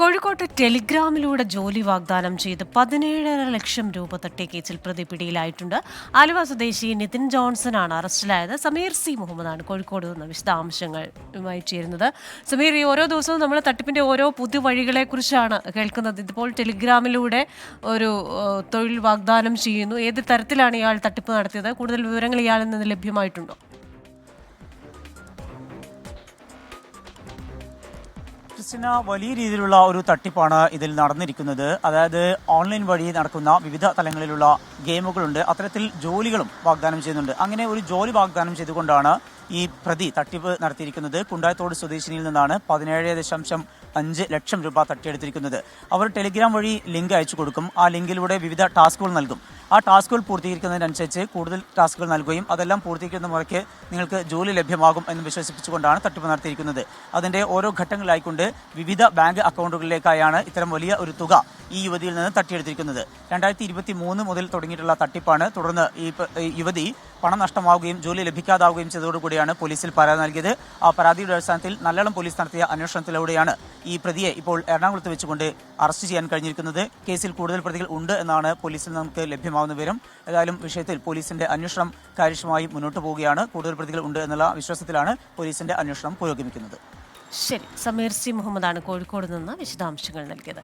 കോഴിക്കോട്ട് ടെലിഗ്രാമിലൂടെ ജോലി വാഗ്ദാനം ചെയ്ത് പതിനേഴര ലക്ഷം രൂപ തട്ടിയ കേസിൽ പ്രതി പിടിയിലായിട്ടുണ്ട്. ആലുവ സ്വദേശി നിതിൻ ജോൺസൺ ആണ് അറസ്റ്റിലായത്. സമീർ സി മുഹമ്മദാണ് കോഴിക്കോട് നിന്ന് വിശദാംശങ്ങളുമായി ചേരുന്നത്. സമീർ ഈ ഓരോ ദിവസവും നമ്മൾ തട്ടിപ്പിന്റെ ഓരോ പുതുവഴികളെ കുറിച്ചാണ് കേൾക്കുന്നത്. ഇതിപ്പോൾ ടെലിഗ്രാമിലൂടെ ഒരു തൊഴിൽ വാഗ്ദാനം ചെയ്യുന്നു. ഏത് തരത്തിലാണ് ഇയാൾ തട്ടിപ്പ് നടത്തിയത്? കൂടുതൽ വിവരങ്ങൾ ഇയാളിൽ നിന്ന് ലഭ്യമായിട്ടുണ്ടോ? ക്രിസ്റ്റിന വലിയ രീതിയിലുള്ള ഒരു തട്ടിപ്പാണ് ഇതിൽ നടന്നിരിക്കുന്നത്. അതായത് ഓൺലൈൻ വഴി നടക്കുന്ന വിവിധ തലങ്ങളിലുള്ള ഗെയിമുകളുണ്ട്. അത്തരത്തിൽ ജോലികളും വാഗ്ദാനം ചെയ്യുന്നുണ്ട്. അങ്ങനെ ഒരു ജോലി വാഗ്ദാനം ചെയ്തുകൊണ്ടാണ് ഈ പ്രതി തട്ടിപ്പ് നടത്തിയിരിക്കുന്നത്. കുണ്ടായത്തോട് സ്വദേശിനിയിൽ നിന്നാണ് പതിനേഴ് ദശാംശം അഞ്ച് ലക്ഷം രൂപ തട്ടിയെടുത്തിരിക്കുന്നത്. അവർ ടെലിഗ്രാം വഴി ലിങ്ക് അയച്ചു കൊടുക്കും. ആ ലിങ്കിലൂടെ വിവിധ ടാസ്കുകൾ നൽകും. ആ ടാസ്കുകൾ പൂർത്തീകരിക്കുന്നതിനനുസരിച്ച് കൂടുതൽ ടാസ്കുകൾ നൽകുകയും അതെല്ലാം പൂർത്തീകരിക്കുന്ന മുറയ്ക്ക് നിങ്ങൾക്ക് ജോലി ലഭ്യമാകും എന്ന് വിശ്വസിപ്പിച്ചുകൊണ്ടാണ് തട്ടിപ്പ് നടത്തിയിരിക്കുന്നത്. അതിന്റെ ഓരോ ഘട്ടങ്ങളിലായിക്കൊണ്ട് വിവിധ ബാങ്ക് അക്കൗണ്ടുകളിലേക്കായാണ് ഇത്തരം വലിയ ഒരു തുക ഈ യുവതിയിൽ നിന്ന് തട്ടിയെടുത്തിരിക്കുന്നത്. രണ്ടായിരത്തി ഇരുപത്തി മൂന്ന് മുതൽ തുടങ്ങിയിട്ടുള്ള തട്ടിപ്പാണ്. തുടർന്ന് ഈ യുവതി പണം നഷ്ടമാവുകയും ജോലി ലഭിക്കാതാവുകയും ചെയ്തതോടുകൂടിയാണ് പോലീസിൽ പരാതി നൽകിയത്. ആ പരാതിയുടെ അടിസ്ഥാനത്തിൽ നല്ലോണം പോലീസ് നടത്തിയ അന്വേഷണത്തിലൂടെയാണ് ഈ പ്രതിയെ ഇപ്പോൾ എറണാകുളത്ത് വെച്ചുകൊണ്ട് അറസ്റ്റ് ചെയ്യാൻ കഴിഞ്ഞിരിക്കുന്നത്. കേസിൽ കൂടുതൽ പ്രതികൾ ഉണ്ട് എന്നാണ് പോലീസിൽ നമുക്ക് ലഭ്യമാവുന്ന വിവരം ഏതായാലും വിഷയത്തിൽ പോലീസിന്റെ അന്വേഷണം കാര്യക്ഷമമായി മുന്നോട്ട് പോവുകയാണ്. കൂടുതൽ പ്രതികൾ ഉണ്ട് എന്നുള്ള വിശ്വാസത്തിലാണ് പോലീസിന്റെ അന്വേഷണം പുരോഗമിക്കുന്നത്. ശരി. സമീർ സി മുഹമ്മദാണ് കോഴിക്കോട് നിന്ന് വിശദാംശങ്ങൾ നൽകിയത്.